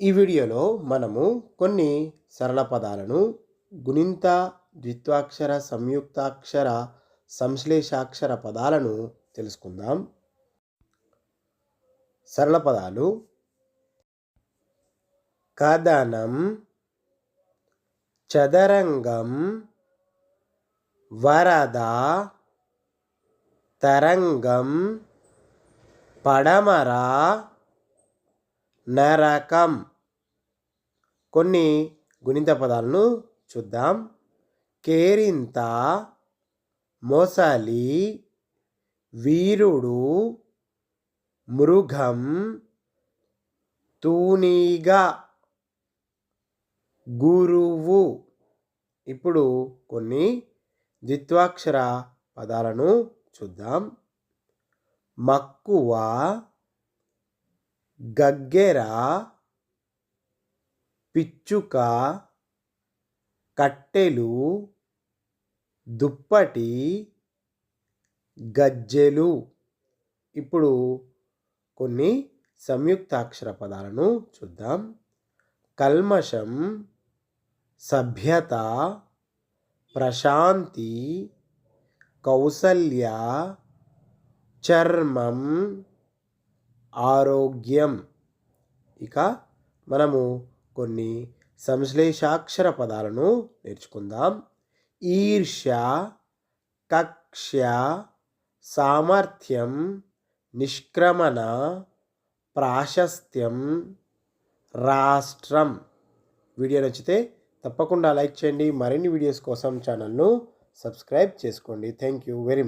ఈ వీడియోలో మనము కొన్ని సరళ పదాలను గుణింత ద్విత్వాక్షర సంయుక్తాక్షర సంశ్లేషాక్షర పదాలను తెలుసుకుందాం. సరళ పదాలు కథనం చదరంగం వరద తరంగం పడమర నరకం. కొన్ని గుణిత పదాలను చూద్దాం. కేరింత మొసలి వీరుడు మృగం తూనీగా గురువు. ఇప్పుడు కొన్ని ద్విత్వాక్షర పదాలను చూద్దాం. మక్కువ గగ్గెర పిచ్చుక కట్టెలు దుప్పటి గజ్జెలు. ఇప్పుడు కొన్ని సంయుక్తాక్షర పదాలను చూద్దాం. కల్మషం సభ్యత ప్రశాంతి కౌసల్య చర్మం ఆరోగ్యం. ఇక మనము కొన్ని సంశ్లేషాక్షర పదాలను నేర్చుకుందాం. ఈర్ష్య కక్ష్య సామర్థ్యం నిష్క్రమణ ప్రాశస్త్యం రాష్ట్రం. వీడియో నచ్చితే తప్పకుండా లైక్ చేయండి. మరిన్ని వీడియోస్ కోసం ఛానల్ను సబ్స్క్రైబ్ చేసుకోండి. Thank you very much